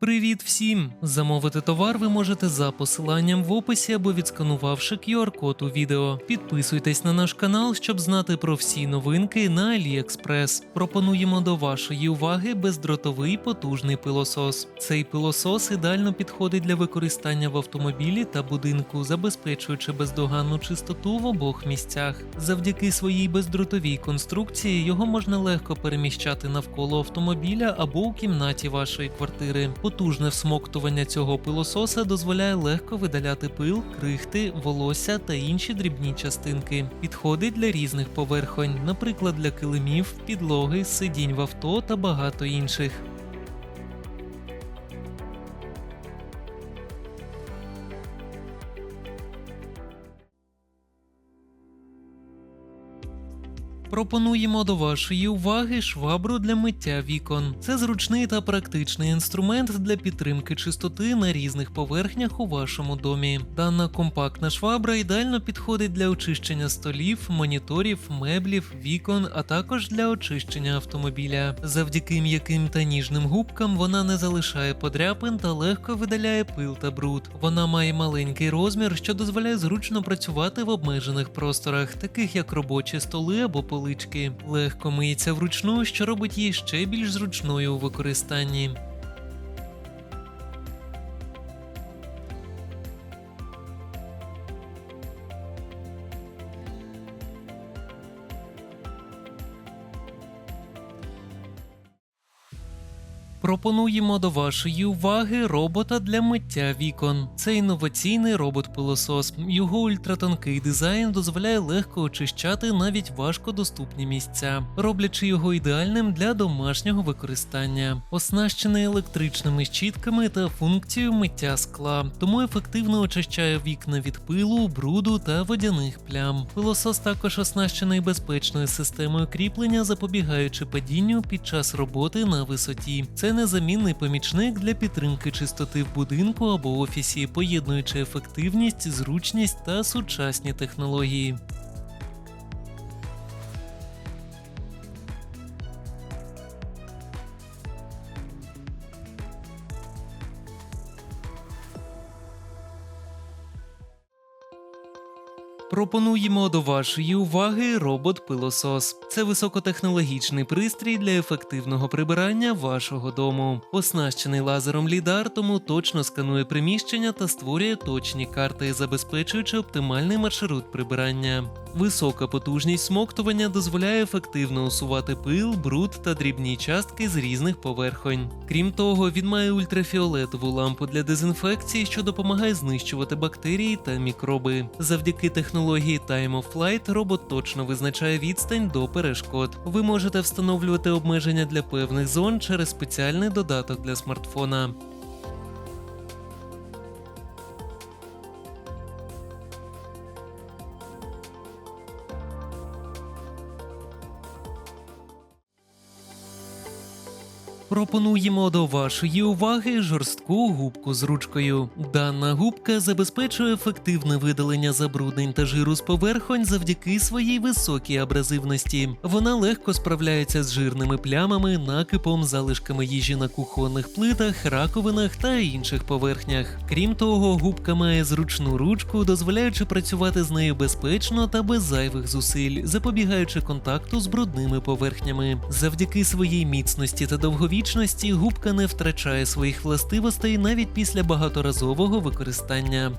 Привіт всім! Замовити товар ви можете за посиланням в описі або відсканувавши QR-код у відео. Підписуйтесь на наш канал, щоб знати про всі новинки на AliExpress. Пропонуємо до вашої уваги бездротовий потужний пилосос. Цей пилосос ідеально підходить для використання в автомобілі та будинку, забезпечуючи бездоганну чистоту в обох місцях. Завдяки своїй бездротовій конструкції його можна легко переміщати навколо автомобіля або у кімнаті вашої квартири. Потужне всмоктування цього пилососа дозволяє легко видаляти пил, крихти, волосся та інші дрібні частинки. Підходить для різних поверхонь, наприклад, для килимів, підлоги, сидінь в авто та багато інших. Пропонуємо до вашої уваги швабру для миття вікон. Це зручний та практичний інструмент для підтримки чистоти на різних поверхнях у вашому домі. Дана компактна швабра ідеально підходить для очищення столів, моніторів, меблів, вікон, а також для очищення автомобіля. Завдяки м'яким та ніжним губкам вона не залишає подряпин та легко видаляє пил та бруд. Вона має маленький розмір, що дозволяє зручно працювати в обмежених просторах, таких як робочі столи або полички. Легко миється вручну, що робить її ще більш зручною у використанні. Пропонуємо до вашої уваги робота для миття вікон. Це інноваційний робот-пилосос. Його ультратонкий дизайн дозволяє легко очищати навіть важкодоступні місця, роблячи його ідеальним для домашнього використання. Оснащений електричними щітками та функцією миття скла, тому ефективно очищає вікна від пилу, бруду та водяних плям. Пилосос також оснащений безпечною системою кріплення, запобігаючи падінню під час роботи на висоті. Це незамінний помічник для підтримки чистоти в будинку або офісі, поєднуючи ефективність, зручність та сучасні технології. Пропонуємо до вашої уваги робот-пилосос. Це високотехнологічний пристрій для ефективного прибирання вашого дому. Оснащений лазером лідар, тому точно сканує приміщення та створює точні карти, забезпечуючи оптимальний маршрут прибирання. Висока потужність смоктування дозволяє ефективно усувати пил, бруд та дрібні частки з різних поверхонь. Крім того, він має ультрафіолетову лампу для дезінфекції, що допомагає знищувати бактерії та мікроби. Завдяки технології Time of Flight робот точно визначає відстань до перешкод. Ви можете встановлювати обмеження для певних зон через спеціальний додаток для смартфона. Пропонуємо до вашої уваги жорстку губку з ручкою. Дана губка забезпечує ефективне видалення забруднень та жиру з поверхонь завдяки своїй високій абразивності. Вона легко справляється з жирними плямами, накипом, залишками їжі на кухонних плитах, раковинах та інших поверхнях. Крім того, губка має зручну ручку, дозволяючи працювати з нею безпечно та без зайвих зусиль, запобігаючи контакту з брудними поверхнями. Завдяки своїй міцності та довговічності губка не втрачає своїх властивостей навіть після багаторазового використання.